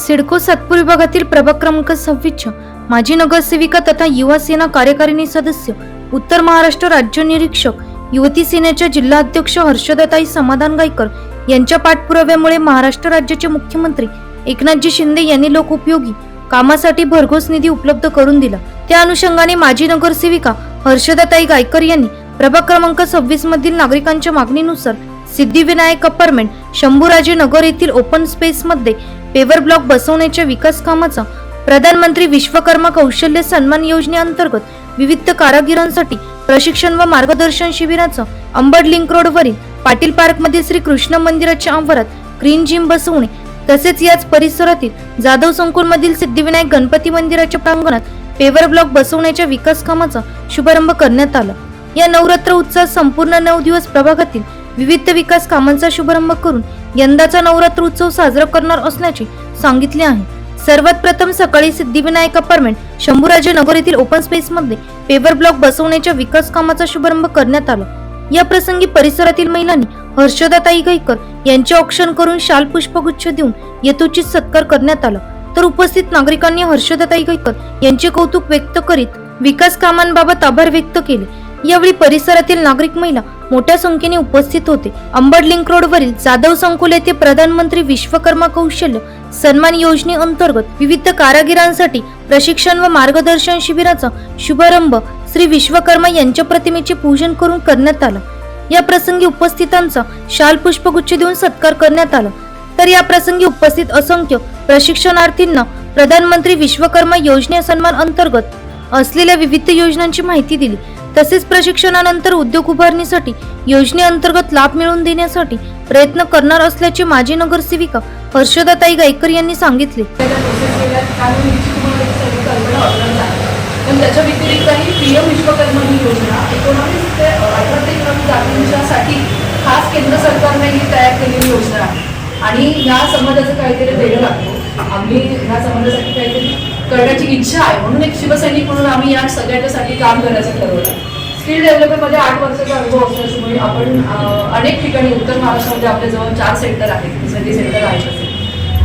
सिडको सातपूर विभागातील प्रभाग क्रमांक सव्वीसच्या माजी नगरसेविका तथा युवा सेना कार्यकारिणी सदस्य उत्तर महाराष्ट्र राज्य निरीक्षक युवती सेनेच्या जिल्हा अध्यक्ष हर्षदताई समाधान गायकर यांच्या पाठपुराव्यामुळे महाराष्ट्र राज्याचे मुख्यमंत्री एकनाथजी शिंदे यांनी लोकउपयोगी कामासाठी भरघोस निधी उपलब्ध करून दिला. त्या अनुषंगाने माजी नगरसेविका हर्षदाताई गायकर यांनी प्रभाग क्रमांक सव्वीस मधील नागरिकांच्या मागणीनुसार सिद्धिविनायक अपार्टमेंट शंभूराजे नगर येथील ओपन स्पेस मध्ये पेवर ब्लॉक बसवण्याच्या विकास कामाचा प्रधानमंत्री विश्वकर्मा कौशल्य सन्मान योजनेअंतर्गत विविध कारागिरांसाठी प्रशिक्षण व मार्गदर्शन शिबिराचं अंबड लिंक रोडवरील पाटील पार्कमधील श्री कृष्ण मंदिराच्या आवारात ग्रीन जिम बसवणे तसेच याच परिसरातील जाधव संकुलमधील सिद्धिविनायक गणपती मंदिराच्या प्रांगणात पेवर ब्लॉक बसवण्याच्या विकास कामाचा शुभारंभ करण्यात आला. या नवरात्र उत्सवात संपूर्ण नऊ दिवस प्रभागातील विविध विकास कामांचा शुभारंभ करून यंदाचा नवरात्र उत्सव साजरा करणार असल्याचे सांगितले आहे. सर्वात प्रथम सकाळी सिद्धिविनायक अपार्टमेंट शंभूराजे नगर येथील ओपन स्पेस मध्ये पेपर ब्लॉक बसवण्याच्या विकास कामाचा शुभारंभ करण्यात आला. या प्रसंगी परिसरातील महिलांनी हर्षदाताई गायकर यांचे औक्षण करून शाल पुष्पगुच्छ देऊन यथोचित सत्कार करण्यात आला. तर उपस्थित नागरिकांनी हर्षदाताई गायकर यांचे कौतुक व्यक्त करीत विकास कामांबाबत आभार व्यक्त केले. यावेळी परिसरातील नागरिक महिला मोठ्या संख्येने उपस्थित होते. अंबड लिंक रोडवरील जाधव संकुल येथे प्रधानमंत्री विश्वकर्मा कौशल्य सन्मान योजनेअंतर्गत विविध कारागिरांसाठी प्रशिक्षण व मार्गदर्शन शिबिराचा शुभारंभ श्री विश्वकर्मा यांच्या प्रतिमेचे पूजन करून करण्यात आला. या प्रसंगी उपस्थितांचा शाल पुष्पगुच्छ देऊन सत्कार करण्यात आला. तर या प्रसंगी उपस्थित असंख्य प्रशिक्षणार्थींना प्रधानमंत्री विश्वकर्मा योजने सन्मान अंतर्गत असलेल्या विविध योजनांची माहिती दिली. तसेच प्रशिक्षणानंतर उद्योग उभारणीसाठी योजनेअंतर्गत लाभ मिळवून देण्यासाठी प्रयत्न करणार असल्याचे माजी नगरसेविका हर्षदाताई गायकर यांनी सांगितले. त्याच्या पण त्याच्या व्यतिरिक्तही पी एम विश्वकर्मा ही योजना एकोणावीस ते अठरा ते एकोणीस जातींच्यासाठी खास केंद्र सरकारने ही तयार केलेली योजना आहे. आणि ह्या समाजाचं काहीतरी वेगळं लागतो आम्ही ह्या समाजासाठी काहीतरी करण्याची इच्छा आहे. म्हणून एक शिवसैनिक म्हणून आम्ही या सगळ्याच्यासाठी काम करायचं ठरवलं. स्किल डेव्हलपमेंटमध्ये आठ वर्षाचा अनुभव असल्यामुळे आपण अनेक ठिकाणी उत्तर महाराष्ट्रामध्ये आपल्या जवळ चार सेंटर आहेत. सिटी सेंटर आहेत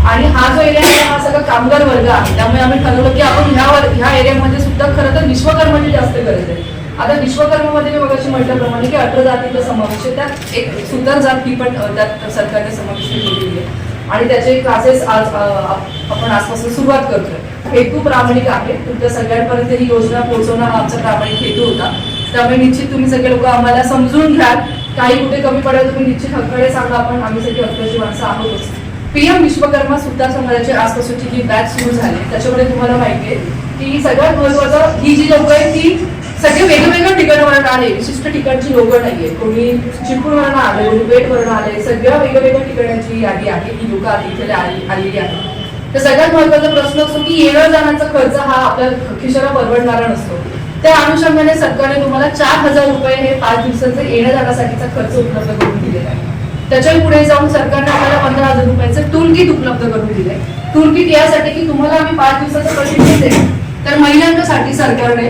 आणि हा जो एरिया आहे हा सगळा कामगार वर्ग आहे. त्यामुळे आम्ही ठरवलं की आपण ह्या वर्ग ह्या एरियामध्ये सुद्धा खरं तर विश्वकर्माची जास्त गरज आहे. आता विश्वकर्मामध्ये मी मगाशी म्हटल्याप्रमाणे की अठरा जातीचा समावेश आहे. त्यात एक सुंदर जात ही पण त्यात सरकारने समाविष्ट केलेली आहे. आणि त्याचे क्लासेस आज आपण आजपासून सुरुवात करतोय. हेतू प्रामाणिक आहे. तुमच्या सगळ्यांपर्यंत ही योजना पोहोचवणं हा आमचा प्रामाणिक हेतू होता. त्यामुळे निश्चित तुम्ही सगळे लोक आम्हाला समजून घ्याल. काही कुठे कमी पडेल तुम्ही निश्चित हक्कडे सांगा आपण. आम्ही सगळी हक्काची माणसं आहोतच पीएम विश्वकर्मा सुद्धा समाजाची आजपासूनची जी बॅच सुरू झाली त्याच्यामुळे तुम्हाला माहिती आहे की सगळ्यात महत्वाचं ही जी लोक आहे ती सगळे वेगवेगळ्या ठिकाणावरून आले. विशिष्ट ठिकाणची लोकं नाहीये कोणी चिपळूणवरून आले कोणी पेठवरून आले सगळ्या वेगवेगळ्या ठिकाणांची यादी आहे. ही लोक आली इथे आलेली आहेत. तर सगळ्यात महत्त्वाचा प्रश्न असतो की येणं जाण्याचा खर्च हा आपल्या खिशाला परवडणारा नसतो. त्या अनुषंगाने सरकारने तुम्हाला चार हजार रुपये हे पाच दिवसाचे येण्या जाण्यासाठीचा खर्च उपलब्ध करून दिलेला आहे. त्याच्या पुढे जाऊन सरकारने आम्हाला पंधरा हजार रुपयाचं टूल किट उपलब्ध करून दिले टूल किट यासाठी की तुम्हाला आम्ही पाच दिवसाचं प्रशिक्षण देतो तर महिलांसाठी सरकारने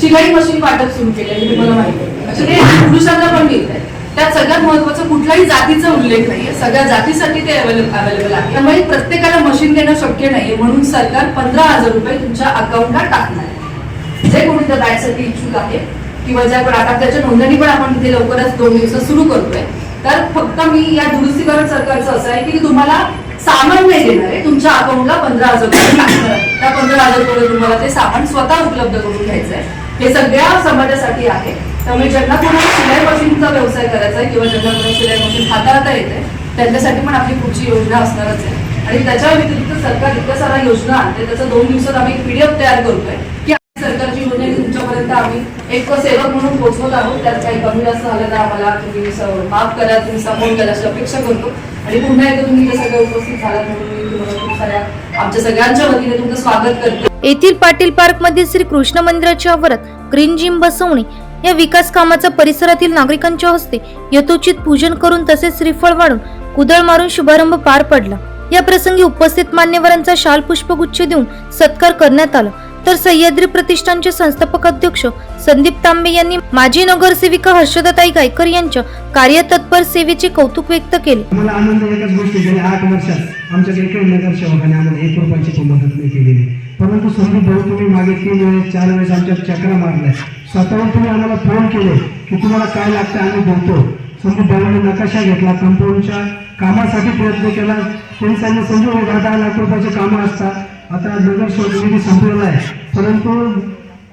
शिलाई मशीन वाटप सुरू केले म्हणजे हे तुम्हाला माहिती आहे. म्हणजे पुरुषांना पण मिळत आहे. त्यात सगळ्यात महत्वाचं कुठल्याही जातीचा उल्लेख नाहीये. सगळ्या जातीसाठी ते अवेलेबल आहे. त्यामुळे प्रत्येकाला मशीन देणं शक्य नाहीये. म्हणून सरकार पंधरा हजार रुपये तुमच्या अकाउंटला टाकणार आहे. जे कोणी त्या बॅचसाठी इच्छुक आहे किंवा ज्या पण आता त्याच्या नोंदणी पण आपण इथे लवकरच दोन दिवस सुरू करतोय. तर फक्त मी या दुरुस्तीकरण सरकारचं असं आहे की तुम्हाला सामान नाही देणार आहे. तुमच्या अकाउंटला पंधरा हजार रुपये टाकणार आहे. त्या पंधरा हजार रुपये तुम्हाला ते सामान स्वतः उपलब्ध करून घ्यायचं आहे हे सगळ्या समाजासाठी आहे. त्यामुळे ज्यांना कोणाला शिलाई मशीनचा व्यवसाय करायचा आहे किंवा ज्यांना कोणाला शिलाई मशीन हाताळता येते त्यांच्यासाठी पण आपली पुढची योजना असणारच आहे. आणि त्याच्या व्यतिरिक्त सरकार इतक्या साऱ्या योजना आणते त्याचा दोन दिवसात आम्ही एक पीडीएफ तयार करतोय की सरकारची योजना तुमच्यापर्यंत आम्ही एक सेवक म्हणून पोहोचवत आहोत. त्यात काही कमी जास्त झालं तर आम्हाला तुम्ही माफ करा तुम्ही सपोर्ट करा अशी अपेक्षा करतो. आणि पुन्हा एकदा तुम्ही सगळं उपस्थित झाला म्हणून मी तुम्हाला खूप साऱ्या आमच्या सगळ्यांच्या वतीने तुमचं स्वागत करते. येथील पाटील पार्कमध्ये श्री कृष्ण मंदिराच्या आवारात ग्रीन जिम बसवणे या विकास कामाचा परिसरातील नागरिकांच्या हस्ते यथोचित पूजन करून तसेच श्रीफळ वाढून कुदळ मारून शुभारंभ पार पडला. या प्रसंगी उपस्थित मान्यवरांचा शाल पुष्पगुच्छ देऊन सत्कार करण्यात आला. तर सह्याद्री प्रतिष्ठानचे संस्थापक अध्यक्ष संदीप तांबे यांनी माजी नगरसेविका हर्षदाताई गायकर यांच्या कार्यतत्पर सेवेचे कौतुक व्यक्त केले. मला आनंद एकच गोष्टी गेल्या आठ वर्षात आमच्याकडे काही नगरसेवकाने आम्हाला एक रुपयाची पण मदत नाही केलेली. परंतु संदीप भाऊ तुम्ही मागे तीन वेळेस चार वेळेस आमच्या चक्रा मारल्या. स्वतःहून तुम्ही आम्हाला फोन केले की तुम्हाला काय लागतं आम्ही बोलतो. संदीप भाऊने नकाशा घेतला कंपाऊंडच्या कामासाठी प्रयत्न केला. त्यांनी सांगितलं संजू दहा दहा लाख रुपयाचे कामं असतात. आता नगर निधी संपलेला आहे. परंतु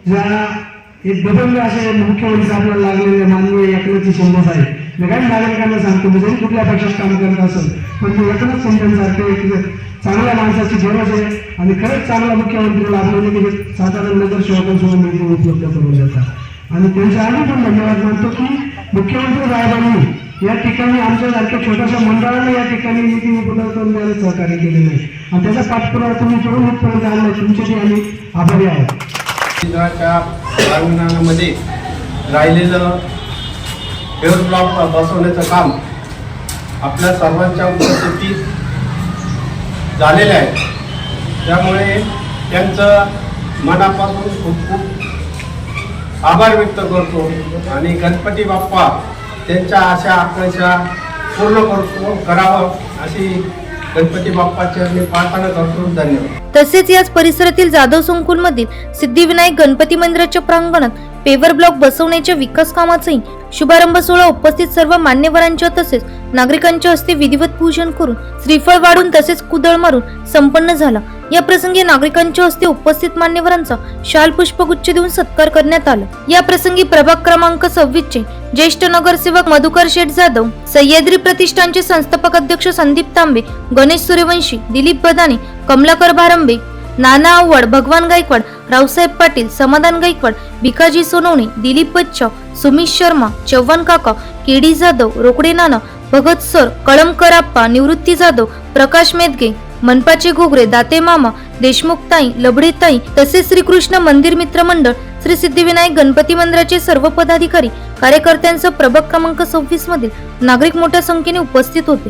ज्या एक दबंग असे मुख्यमंत्री आपल्याला लागलेले माननीय एकनाथजी शिंदे साहेब. मी काही नागरिकांना सांगतो मी जरी कुठल्या पक्षात काम करत असेल पण मी एकनाथ शिंदेसारखे एक चांगल्या माणसाची गरज आहे आणि खरंच चांगला मुख्यमंत्री लाभलेले की जे साधारण नगरसेवकांसोबत निधी उपलब्ध करून देतात. आणि त्यांच्या आम्ही पण धन्यवाद मानतो की मुख्यमंत्री साहेबांनी या ठिकाणी आमच्यासारख्या छोट्याशा मंडळाने या ठिकाणी निधी उपलब्ध करून द्यायला सहकार्य केलेलं आहे. आणि त्याचा पाठपुरावा तुम्ही करून इथपर्यंत आणलाय तुमच्याशी आम्ही आभारी आहोत. केंद्राच्या राहिलेलं फेअर ब्लॉक बसवण्याचं काम आपल्या सर्वांच्या उपस्थितीत झालेलं आहे त्यामुळे त्यांचं मनापासून खूप खूप आभार व्यक्त करतो. आणि गणपती बाप्पा त्यांच्या आशा आकांक्षा पूर्ण करतो करावं अशी गणपती बाप्पाच्या प्रार्थना करतो. धन्यवाद. तसेच याच परिसरातील जाधव संकुलमधील सिद्धिविनायक गणपती मंदिराच्या प्रांगणात पेवर ब्लॉक बसवण्याच्या विकास कामाचाही शुभारंभ सोहळा उपस्थित सर्व मान्यवरांच्या तसेच नागरिकांच्या हस्ते विधिवत पूजन करून श्रीफळ वाढून तसेच कुदळ मारून संपन्न झाला. या प्रसंगी नागरिकांच्या हस्ते उपस्थित मान्यवरांचा शाल पुष्पगुच्छ देऊन सत्कार करण्यात आला. या प्रसंगी प्रभाग क्रमांक सव्वीस चे ज्येष्ठ नगरसेवक मधुकर शेठ जाधव सह्याद्री प्रतिष्ठानचे संस्थापक अध्यक्ष संदीप तांबे गणेश सूर्यवंशी दिलीप बदाने कमलाकर भारंबे नाना आव्हाड भगवान गायकवाड रावसाहेब पाटील समाधान गायकवाड भिकाजी सोनवणे दिलीप बच्चाव सुमित शर्मा चव्हाण काका केडी जाधव रोकडे नाना भगत सर कळमकराप्पा निवृत्ती जाधव प्रकाश मेदगे मनपाचे घोगरे दाते मामा देशमुख ताई लबडे ताई तसेच श्रीकृष्ण मंदिर मित्र मंडळ श्री सिद्धिविनायक गणपती मंदिराचे सर्व पदाधिकारी कार्यकर्त्यांसह प्रभाग क्रमांक सव्वीस मधील नागरिक मोठ्या संख्येने उपस्थित होते.